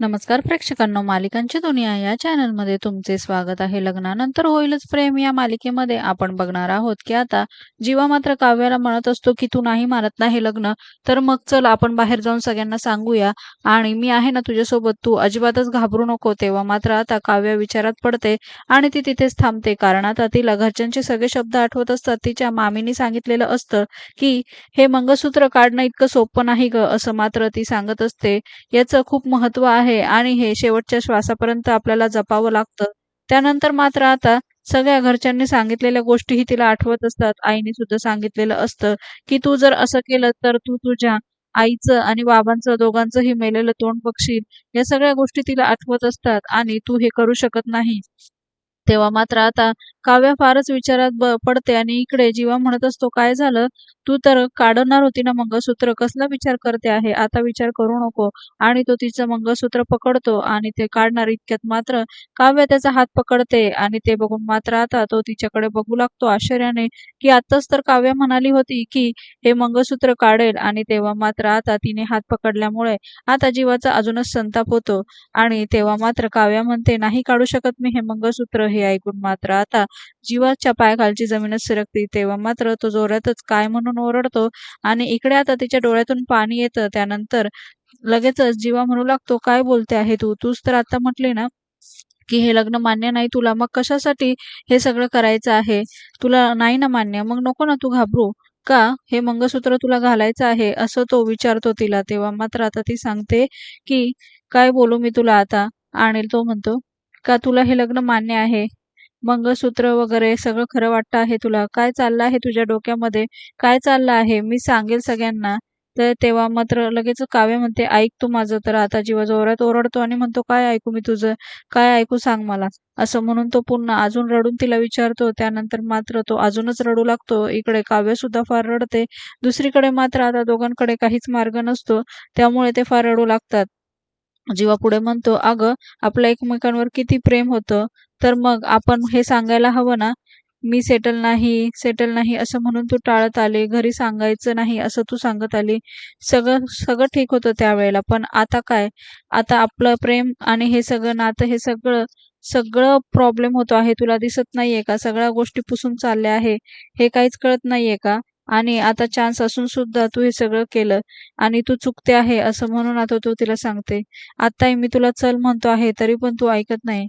नमस्कार प्रेक्षकांनो मालिकांची दुनिया या चॅनलमध्ये तुमचे स्वागत आहे. लग्नानंतर होईलच प्रेम या मालिकेमध्ये. आपण बघणार आहोत की आता जीवा मात्र काव्याला म्हणत असतो की तू नाही मानत नाही लग्न तर मग चल आपण बाहेर जाऊन सगळ्यांना सांगूया. आणि मी आहे ना तुझ्यासोबत तू अजिबातच घाबरू नको. तेव्हा मात्र आता काव्य विचारात पडते आणि ती तिथेच थांबते. कारण आता तिला घरच्यांचे सगळे शब्द आठवत असतात. तिच्या मामीनी सांगितलेलं असतं की हे मंगळसूत्र काढणं इतकं सोपं नाही ग असं मात्र ती सांगत असते. याचं खूप महत्त्व आहे. आणि हे शेवटच्या श्वासापर्यंत आपल्याला जपावं लागतं. त्यानंतर मात्र आता सगळ्या घरच्यांनी सांगितलेल्या गोष्टीही तिला आठवत असतात. आईने सुद्धा सांगितलेलं असतं की तू जर असं केलं तर तू तुझ्या आईचं आणि बाबांचं दोघांचंही मेलेलं तोंड बघशील. या सगळ्या गोष्टी तिला आठवत असतात आणि तू हे करू शकत नाही. तेव्हा मात्र आता काव्या फारच विचारात पडते आणि इकडे जीवा म्हणत असतो काय झालं? तू तर काढणार होती ना मंगळसूत्र. कसला विचार करते आहे? आता विचार करू नको. आणि तो तिचं मंगळसूत्र पकडतो आणि ते काढणार इतक्यात मात्र काव्य त्याचा हात पकडते आणि ते बघून मात्र आता तो तिच्याकडे बघू लागतो आश्चर्याने की आताच तर काव्य म्हणाली होती की हे मंगळसूत्र काढेल आणि तेव्हा मात्र आता तिने हात पकडल्यामुळे आता जीवाचा अजूनच संताप होतो. आणि तेव्हा मात्र काव्या म्हणते नाही काढू शकत मी हे मंगळसूत्र. हे ऐकून मात्र आता जीवाच्या पायाखालची जमीनच सरकते. तेव्हा मात्र तो जोरातच काय म्हणून ओरडतो आणि इकडे आता तिच्या डोळ्यातून पाणी येतं. त्यानंतर लगेचच जीवा म्हणू लागतो काय बोलते आहे तू? तूच तर आता म्हटले ना की हे लग्न मान्य नाही तुला. मग कशासाठी हे सगळं करायचं आहे? तुला नाही ना मान्य. मग नको ना तू घाबरू. का? हे मंगळसूत्र तुला घालायचं आहे? असं तो विचारतो तिला. तेव्हा मात्र आता ती सांगते की काय बोलू मी तुला आता? आणि तो म्हणतो का तुला हे लग्न मान्य आहे? मंगळसूत्र वगैरे सगळं खरं वाटतं आहे तुला. काय चाललं आहे तुझ्या डोक्यामध्ये? काय चाललं आहे? मी सांगेल सगळ्यांना. तर तेव्हा मात्र लगेच काव्य म्हणते ऐक तू माझं. तर आता जीवा जोरात ओरडतो आणि म्हणतो काय ऐकू मी तुझं? काय ऐकू सांग मला? असं म्हणून तो पुन्हा अजून रडून तिला विचारतो. त्यानंतर मात्र तो अजूनच रडू लागतो. इकडे काव्य सुद्धा फार रडते. दुसरीकडे मात्र आता दोघांकडे काहीच मार्ग नसतो. त्यामुळे ते फार रडू लागतात. जीवा पुढे म्हणतो अगं आपलं एकमेकांवर किती प्रेम होतं तर मग आपण हे सांगायला हवं ना? मी सेटल नाही सेटल नाही असं म्हणून तू टाळत आले घरी सांगायचं नाही असं तू सांगत आली. सगळं सगळं ठीक होतं त्यावेळेला पण आता काय? आता आपलं प्रेम आणि हे सगळं नातं हे सगळं सगळं प्रॉब्लेम होतो आहे. तुला दिसत नाहीये का? सगळ्या गोष्टी पुसून चालल्या आहे. हे काहीच कळत नाहीये का? आणि आता चान्स असून सुद्धा तू हे सगळं केलं आणि तू चुकते आहे असं म्हणून आता तू तिला सांगते. आताही मी तुला चल म्हणतो आहे तरी पण तू ऐकत नाही.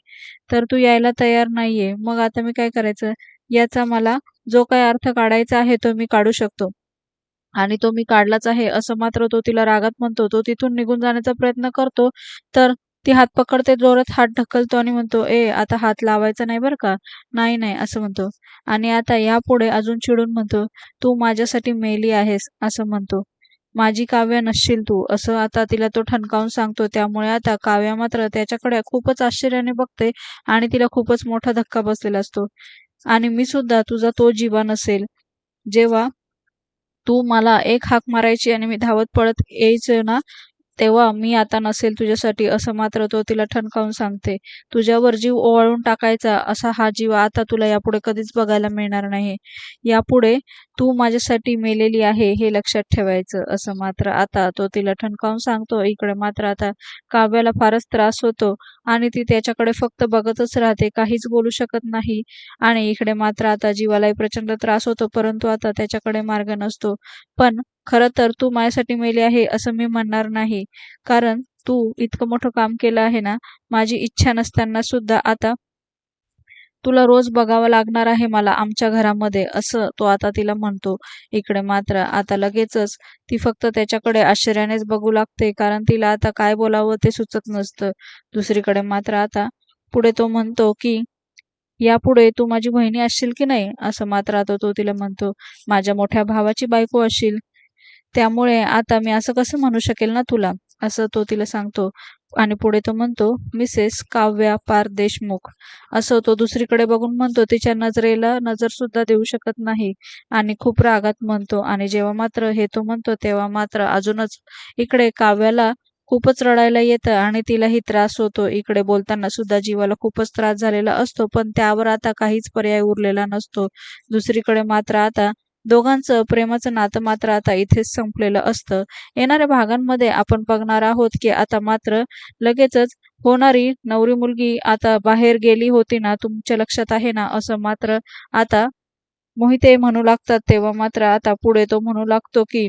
तर तू यायला तयार नाहीये. मग आता मी काय करायचं? याचा मला जो काय अर्थ काढायचा आहे तो मी काढू शकतो. आणि तो मी काढलाच आहे असं मात्र तो तिला रागात म्हणतो. तो तिथून निघून जाण्याचा प्रयत्न करतो. तर ती हात पकडते जोरात हात ढकलतो आणि म्हणतो ए आता हात लावायचा नाही बरं का? नाही नाही असं म्हणतो. आणि आता यापुढे अजून चिडून म्हणतो तू माझ्यासाठी मेली आहेस असं म्हणतो. माझी काव्य नसशील तू असं आता तिला तो ठणकावून सांगतो. त्यामुळे आता काव्या मात्र त्याच्याकडे खूपच आश्चर्याने बघते आणि तिला खूपच मोठा धक्का बसलेला असतो. आणि मी सुद्धा तुझा तो जीवा नसेल. जेव्हा तू मला एक हाक मारायची आणि मी धावत पळत यायचं ना तेव्हा मी आता नसेल तुझ्यासाठी असं मात्र तो तिला ठणकावून सांगते. तुझ्यावर जीव ओवाळून टाकायचा असा हा जीव आता तुला यापुढे कधीच बघायला मिळणार नाही. यापुढे तू माझ्यासाठी मेलेली आहे हे लक्षात ठेवायचं असं मात्र आता तो तिला ठणकावून सांगतो. इकडे मात्र आता काव्याला फारच त्रास होतो आणि ती त्याच्याकडे फक्त बघतच राहते काहीच बोलू शकत नाही. आणि इकडे मात्र आता जीवालाही प्रचंड त्रास होतो परंतु आता त्याच्याकडे मार्ग नसतो. पण खरं तर तू माझ्यासाठी मेली आहे असं मी म्हणणार नाही. कारण तू इतकं मोठं काम केलं आहे ना माझी इच्छा नसताना सुद्धा आता तुला रोज बघावं लागणार आहे मला आमच्या घरामध्ये असं तो आता तिला म्हणतो. इकडे मात्र आता लगेचच ती फक्त त्याच्याकडे आश्चर्यानेच बघू लागते कारण तिला आता काय बोलावं ते सुचत नसतं. दुसरीकडे मात्र आता पुढे तो म्हणतो की यापुढे तू माझी बहिणी असशील की नाही? असं मात्र आता तो तिला म्हणतो. माझ्या मोठ्या भावाची बायको असशील त्यामुळे आता मी असं कसं म्हणू शकेल ना तुला? असं तो तिला सांगतो. आणि पुढे तो म्हणतो मिसेस काव्या पार देशमुख. असं तो दुसरीकडे बघून म्हणतो तिच्या नजरेला नजर सुद्धा देऊ शकत नाही. आणि खूप रागात म्हणतो. आणि जेव्हा मात्र हे तो म्हणतो तेव्हा मात्र अजूनच इकडे काव्याला खूपच रडायला येतं आणि तिलाही त्रास होतो. इकडे बोलताना सुद्धा जीवाला खूपच त्रास झालेला असतो पण त्यावर आता काहीच पर्याय उरलेला नसतो. दुसरीकडे मात्र आता दोघांचं प्रेमाचं नातं मात्र आता इथेच संपलेलं असतं. येणाऱ्या भागांमध्ये आपण बघणार आहोत की आता मात्र लगेचच होणारी नवरी मुलगी आता बाहेर गेली होती ना तुमच्या लक्षात आहे ना? असं मात्र आता मोहिते म्हणू लागतात तेव्हा मात्र आता पुढे तो म्हणू लागतो की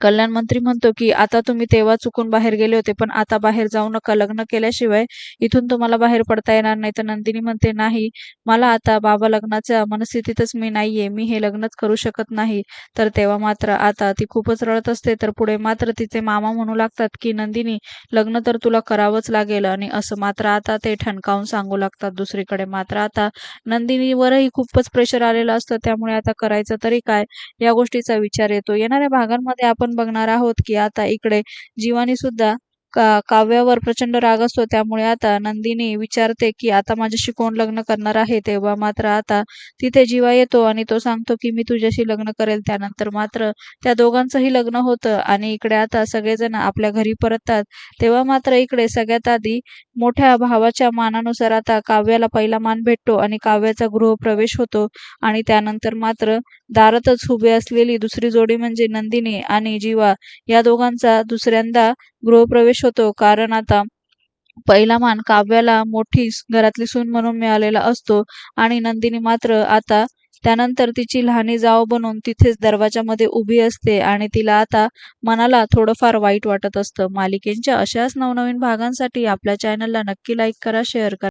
कल्याण मंत्री म्हणतो की आता तुम्ही तेव्हा चुकून बाहेर गेले होते पण आता बाहेर जाऊ नका. लग्न केल्याशिवाय इथून तुम्हाला बाहेर पडता येणार नाही. तर नंदिनी म्हणते नाही मला आता बाबा लग्नाच्या मनस्थितीतच मी नाहीये. मी हे लग्नच करू शकत नाही. तर तेव्हा मात्र आता ती खूपच रडत असते. तर पुढे मात्र तिचे मामा म्हणू लागतात की नंदिनी लग्न तर तुला करावंच लागेल. आणि असं मात्र आता ते ठणकावून सांगू लागतात दुसरीकडे. मात्र आता नंदिनीवरही खूपच प्रेशर आलेलं असतं. त्यामुळे आता करायचं तरी काय? या गोष्टीचा विचार येतो. येणाऱ्या भागांमध्ये आपण आपण बघणार आहोत की आता इकडे जीवानी सुद्धा का काव्यावर प्रचंड राग असतो त्यामुळे आता नंदिनी विचारते की आता माझ्याशी कोण लग्न करणार आहे? तेव्हा मात्र आता तिथे जीवा येतो आणि तो सांगतो की मी तुझ्याशी लग्न करेल. त्यानंतर मात्र त्या दोघांचंही लग्न होतं आणि इकडे आता सगळेजण आपल्या घरी परततात. तेव्हा मात्र इकडे सगळ्यात आधी मोठ्या भावाच्या मानानुसार आता काव्याला पहिला मान भेटतो आणि काव्याचा गृहप्रवेश होतो आणि त्यानंतर मात्र दारातच उभी असलेली दुसरी जोडी म्हणजे नंदिनी आणि जीवा या दोघांचा दुसऱ्यांदा गृहप्रवेश होतो. कारण आता पहिला मान काव्याला मोठी घरातली सून म्हणून मिळालेला असतो आणि नंदिनी मात्र आता त्यानंतर तिची लहानी जाव बनून तिथेच दरवाजामध्ये उभी असते आणि तिला आता मनाला थोडंफार वाईट वाटत असतं. मालिकेच्या अशाच नवनवीन भागांसाठी आपल्या चॅनलला नक्की लाईक करा शेअर करा.